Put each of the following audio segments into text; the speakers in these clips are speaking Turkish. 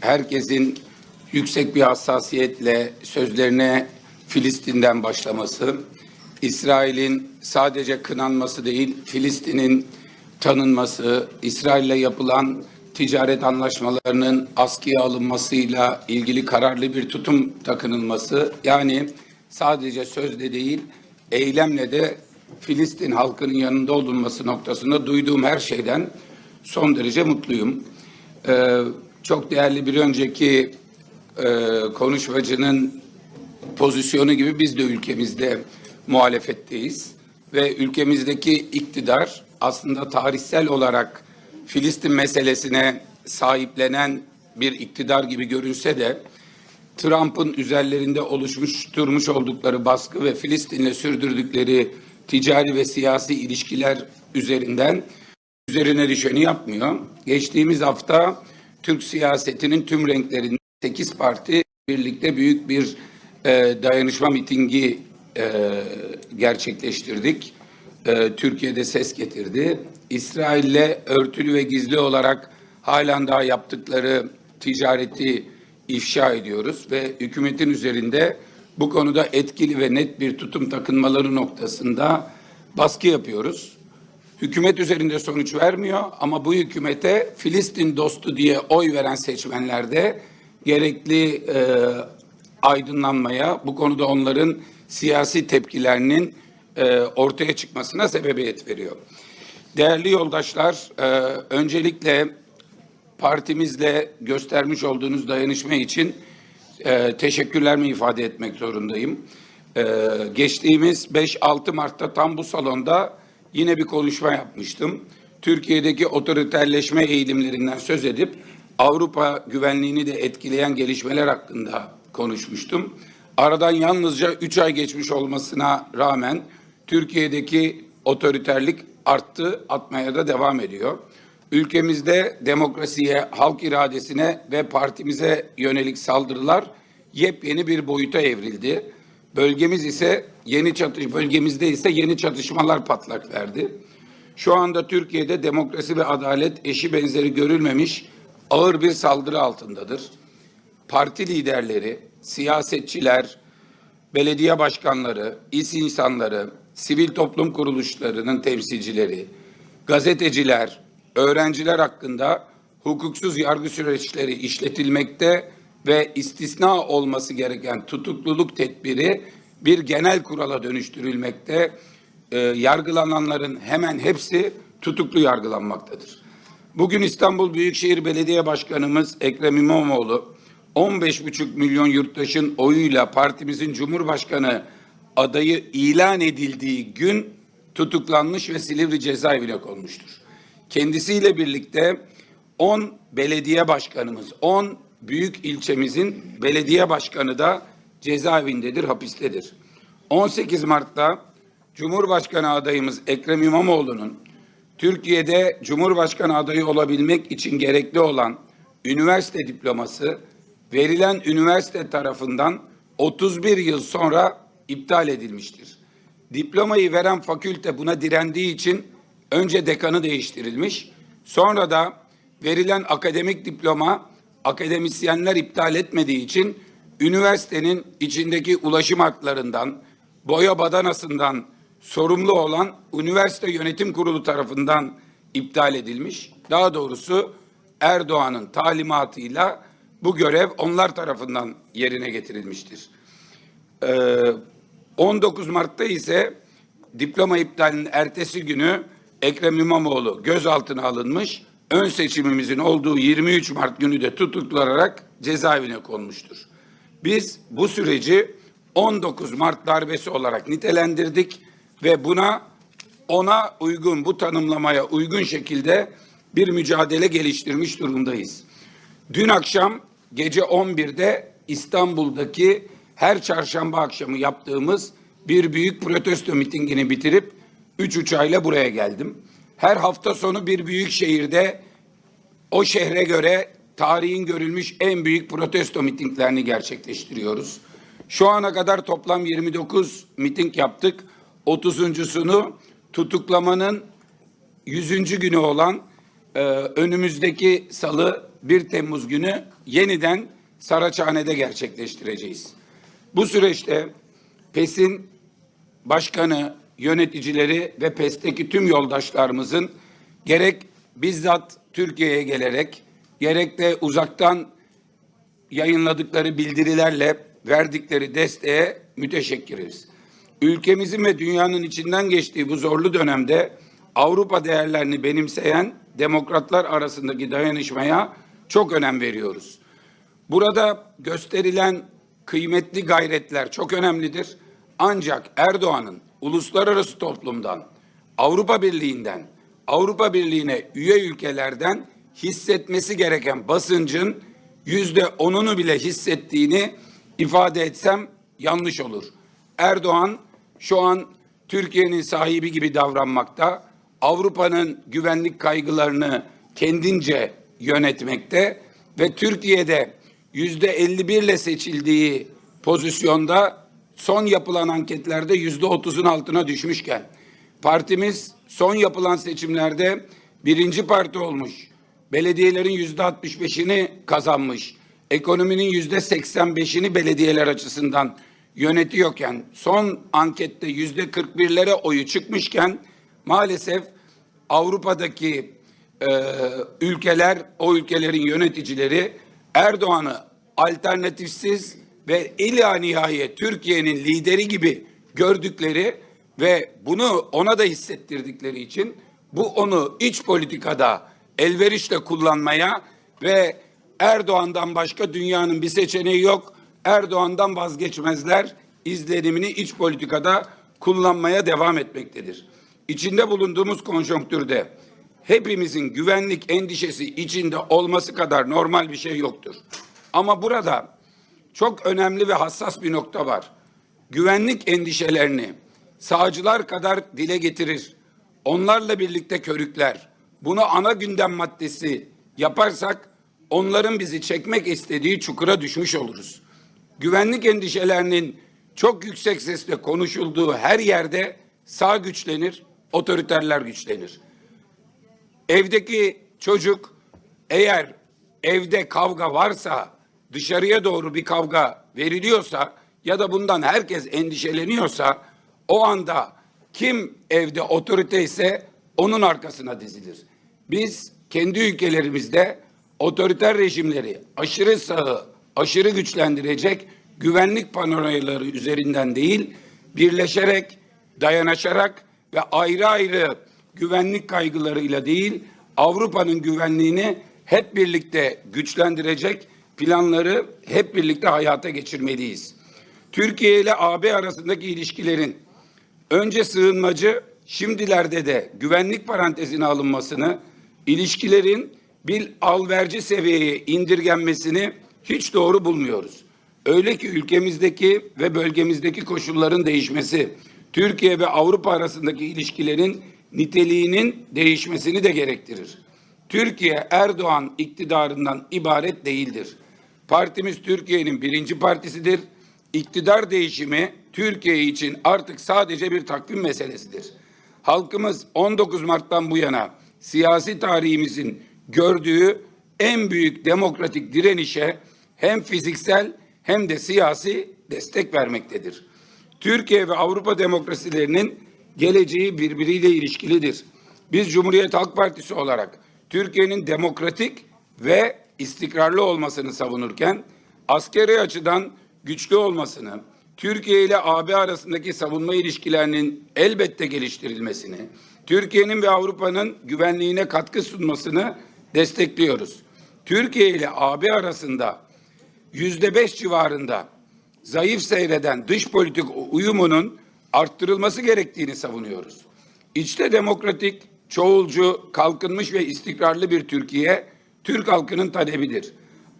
herkesin yüksek bir hassasiyetle sözlerine Filistin'den başlaması, İsrail'in sadece kınanması değil, Filistin'in tanınması, İsrail'le yapılan ticaret anlaşmalarının askıya alınmasıyla ilgili kararlı bir tutum takınılması, yani sadece sözle değil, eylemle de Filistin halkının yanında olunması noktasında duyduğum her şeyden son derece mutluyum. Ee, çok değerli bir önceki e, konuşmacının pozisyonu gibi biz de ülkemizde muhalefetteyiz ve ülkemizdeki iktidar aslında tarihsel olarak Filistin meselesine sahiplenen bir iktidar gibi görünse de Trump'ın üzerlerinde oluşmuş oldukları baskı ve Filistin'le sürdürdükleri ticari ve siyasi ilişkiler üzerinden üzerine düşeni yapmıyor. Geçtiğimiz hafta Türk siyasetinin tüm renklerinde 8 parti birlikte büyük bir e, dayanışma mitingi e, gerçekleştirdik. E, Türkiye'de ses getirdi. İsrail'le örtülü ve gizli olarak halen daha yaptıkları ticareti ifşa ediyoruz ve hükümetin üzerinde bu konuda etkili ve net bir tutum takınmaları noktasında baskı yapıyoruz. Hükümet üzerinde sonuç vermiyor ama bu hükümete Filistin dostu diye oy veren seçmenlerde gerekli e, aydınlanmaya, bu konuda onların siyasi tepkilerinin e, ortaya çıkmasına sebebiyet veriyor. Değerli yoldaşlar, e, öncelikle partimizle göstermiş olduğunuz dayanışma için e, teşekkürlerimi ifade etmek zorundayım. E, geçtiğimiz 5-6 Mart'ta tam bu salonda yine bir konuşma yapmıştım. Türkiye'deki otoriterleşme eğilimlerinden söz edip Avrupa güvenliğini de etkileyen gelişmeler hakkında konuşmuştum. Aradan yalnızca 3 ay geçmiş olmasına rağmen Türkiye'deki otoriterlik arttı, atmaya da devam ediyor. Ülkemizde demokrasiye, halk iradesine ve partimize yönelik saldırılar yepyeni bir boyuta evrildi. Bölgemiz ise yeni çatış bölgemizde ise yeni çatışmalar patlak verdi. Şu anda Türkiye'de demokrasi ve adalet eşi benzeri görülmemiş ağır bir saldırı altındadır. Parti liderleri, siyasetçiler, belediye başkanları, iş insanları, sivil toplum kuruluşlarının temsilcileri, gazeteciler, öğrenciler hakkında hukuksuz yargı süreçleri işletilmekte ve istisna olması gereken tutukluluk tedbiri bir genel kurala dönüştürülmekte. Ee, yargılananların hemen hepsi tutuklu yargılanmaktadır. Bugün İstanbul Büyükşehir Belediye Başkanımız Ekrem İmamoğlu 15,5 milyon yurttaşın oyuyla partimizin Cumhurbaşkanı adayı ilan edildiği gün tutuklanmış ve Silivri cezaevine konmuştur. Kendisiyle birlikte 10 belediye başkanımız, 10 büyük ilçemizin belediye başkanı da cezaevindedir, hapistedir. 18 Mart'ta Cumhurbaşkanı adayımız Ekrem İmamoğlu'nun Türkiye'de Cumhurbaşkanı adayı olabilmek için gerekli olan üniversite diploması verilen üniversite tarafından 31 yıl sonra iptal edilmiştir. Diplomayı veren fakülte buna direndiği için önce dekanı değiştirilmiş, sonra da verilen akademik diploma akademisyenler iptal etmediği için üniversitenin içindeki ulaşım haklarından, boya badanasından sorumlu olan üniversite yönetim kurulu tarafından iptal edilmiş. Daha doğrusu Erdoğan'ın talimatıyla bu görev onlar tarafından yerine getirilmiştir. Ee, 19 Mart'ta ise diploma iptalinin ertesi günü Ekrem İmamoğlu gözaltına alınmış. Ön seçimimizin olduğu 23 Mart günü de tutuklanarak cezaevine konmuştur. Biz bu süreci 19 Mart darbesi olarak nitelendirdik ve buna ona uygun bu tanımlamaya uygun şekilde bir mücadele geliştirmiş durumdayız. Dün akşam gece 11'de İstanbul'daki her çarşamba akşamı yaptığımız bir büyük protesto mitingini bitirip üç uçağıyla buraya geldim. Her hafta sonu bir büyük şehirde o şehre göre tarihin görülmüş en büyük protesto mitinglerini gerçekleştiriyoruz. Şu ana kadar toplam 29 miting yaptık. 30.sunu tutuklamanın 100. günü olan e, önümüzdeki salı 1 Temmuz günü yeniden Saraçhane'de gerçekleştireceğiz. Bu süreçte PES'in başkanı, yöneticileri ve PES'teki tüm yoldaşlarımızın gerek bizzat Türkiye'ye gelerek gerek de uzaktan yayınladıkları bildirilerle verdikleri desteğe müteşekkiriz. Ülkemizin ve dünyanın içinden geçtiği bu zorlu dönemde Avrupa değerlerini benimseyen demokratlar arasındaki dayanışmaya çok önem veriyoruz. Burada gösterilen kıymetli gayretler çok önemlidir. Ancak Erdoğan'ın uluslararası toplumdan, Avrupa Birliği'nden, Avrupa Birliği'ne üye ülkelerden hissetmesi gereken basıncın yüzde onunu bile hissettiğini ifade etsem yanlış olur. Erdoğan şu an Türkiye'nin sahibi gibi davranmakta, Avrupa'nın güvenlik kaygılarını kendince yönetmekte ve Türkiye'de yüzde 51 ile seçildiği pozisyonda son yapılan anketlerde yüzde 30'un altına düşmüşken partimiz son yapılan seçimlerde birinci parti olmuş. Belediyelerin yüzde 65'ini kazanmış. Ekonominin yüzde 85'ini belediyeler açısından yönetiyorken son ankette yüzde 41'lere oyu çıkmışken maalesef Avrupa'daki e, ülkeler, o ülkelerin yöneticileri Erdoğan'ı alternatifsiz ve ila nihayet Türkiye'nin lideri gibi gördükleri ve bunu ona da hissettirdikleri için bu onu iç politikada elverişle kullanmaya ve Erdoğan'dan başka dünyanın bir seçeneği yok. Erdoğan'dan vazgeçmezler izlenimini iç politikada kullanmaya devam etmektedir. İçinde bulunduğumuz konjonktürde hepimizin güvenlik endişesi içinde olması kadar normal bir şey yoktur. Ama burada çok önemli ve hassas bir nokta var. Güvenlik endişelerini sağcılar kadar dile getirir. Onlarla birlikte körükler. Bunu ana gündem maddesi yaparsak onların bizi çekmek istediği çukura düşmüş oluruz. Güvenlik endişelerinin çok yüksek sesle konuşulduğu her yerde sağ güçlenir, otoriterler güçlenir. Evdeki çocuk eğer evde kavga varsa dışarıya doğru bir kavga veriliyorsa ya da bundan herkes endişeleniyorsa o anda kim evde otorite ise onun arkasına dizilir. Biz kendi ülkelerimizde otoriter rejimleri aşırı sağı, aşırı güçlendirecek güvenlik panoraları üzerinden değil, birleşerek, dayanışarak ve ayrı ayrı güvenlik kaygılarıyla değil, Avrupa'nın güvenliğini hep birlikte güçlendirecek planları hep birlikte hayata geçirmeliyiz. Türkiye ile AB arasındaki ilişkilerin önce sığınmacı, şimdilerde de güvenlik parantezine alınmasını, ilişkilerin bir alverci seviyeye indirgenmesini hiç doğru bulmuyoruz. Öyle ki ülkemizdeki ve bölgemizdeki koşulların değişmesi, Türkiye ve Avrupa arasındaki ilişkilerin niteliğinin değişmesini de gerektirir. Türkiye Erdoğan iktidarından ibaret değildir. Partimiz Türkiye'nin birinci partisidir. İktidar değişimi Türkiye için artık sadece bir takvim meselesidir. Halkımız 19 Mart'tan bu yana siyasi tarihimizin gördüğü en büyük demokratik direnişe hem fiziksel hem de siyasi destek vermektedir. Türkiye ve Avrupa demokrasilerinin geleceği birbiriyle ilişkilidir. Biz Cumhuriyet Halk Partisi olarak Türkiye'nin demokratik ve istikrarlı olmasını savunurken askeri açıdan güçlü olmasını, Türkiye ile AB arasındaki savunma ilişkilerinin elbette geliştirilmesini, Türkiye'nin ve Avrupa'nın güvenliğine katkı sunmasını destekliyoruz. Türkiye ile AB arasında yüzde beş civarında zayıf seyreden dış politik uyumunun arttırılması gerektiğini savunuyoruz. İçte demokratik, çoğulcu, kalkınmış ve istikrarlı bir Türkiye, Türk halkının talebidir.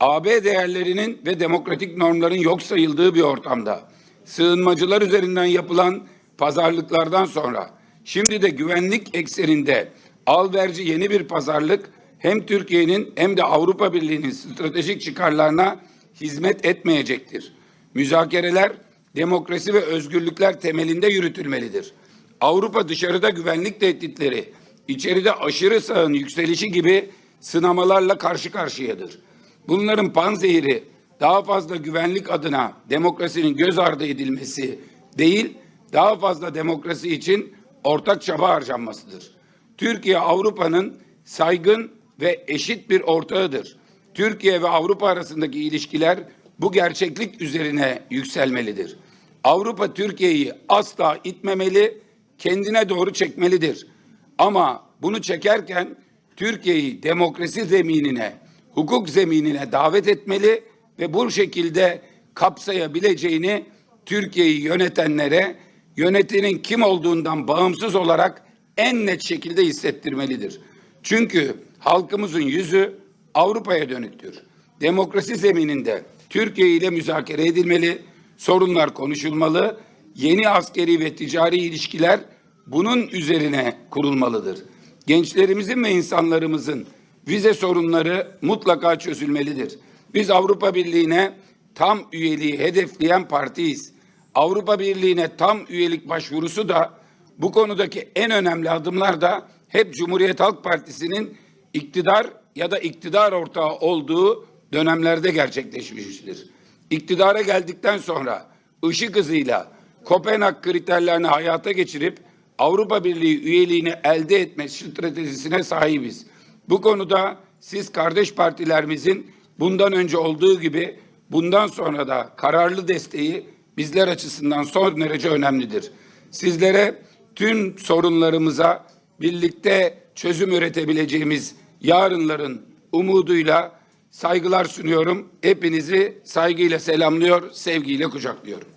AB değerlerinin ve demokratik normların yok sayıldığı bir ortamda, sığınmacılar üzerinden yapılan pazarlıklardan sonra, şimdi de güvenlik ekseninde alverci yeni bir pazarlık, hem Türkiye'nin hem de Avrupa Birliği'nin stratejik çıkarlarına hizmet etmeyecektir. Müzakereler demokrasi ve özgürlükler temelinde yürütülmelidir. Avrupa dışarıda güvenlik tehditleri, içeride aşırı sağın yükselişi gibi sınamalarla karşı karşıyadır. Bunların panzehiri daha fazla güvenlik adına demokrasinin göz ardı edilmesi değil, daha fazla demokrasi için ortak çaba harcanmasıdır. Türkiye Avrupa'nın saygın ve eşit bir ortağıdır. Türkiye ve Avrupa arasındaki ilişkiler bu gerçeklik üzerine yükselmelidir. Avrupa Türkiye'yi asla itmemeli, kendine doğru çekmelidir. Ama bunu çekerken Türkiye'yi demokrasi zeminine, hukuk zeminine davet etmeli ve bu şekilde kapsayabileceğini Türkiye'yi yönetenlere yönetinin kim olduğundan bağımsız olarak en net şekilde hissettirmelidir. Çünkü halkımızın yüzü Avrupa'ya dönüktür. Demokrasi zemininde Türkiye ile müzakere edilmeli, sorunlar konuşulmalı, yeni askeri ve ticari ilişkiler bunun üzerine kurulmalıdır. Gençlerimizin ve insanlarımızın vize sorunları mutlaka çözülmelidir. Biz Avrupa Birliği'ne tam üyeliği hedefleyen partiyiz. Avrupa Birliği'ne tam üyelik başvurusu da bu konudaki en önemli adımlar da hep Cumhuriyet Halk Partisi'nin iktidar ya da iktidar ortağı olduğu dönemlerde gerçekleşmiştir. İktidara geldikten sonra ışık hızıyla Kopenhag kriterlerini hayata geçirip Avrupa Birliği üyeliğini elde etme stratejisine sahibiz. Bu konuda siz kardeş partilerimizin bundan önce olduğu gibi bundan sonra da kararlı desteği bizler açısından son derece önemlidir. Sizlere tüm sorunlarımıza birlikte çözüm üretebileceğimiz yarınların umuduyla saygılar sunuyorum. Hepinizi saygıyla selamlıyor, sevgiyle kucaklıyorum.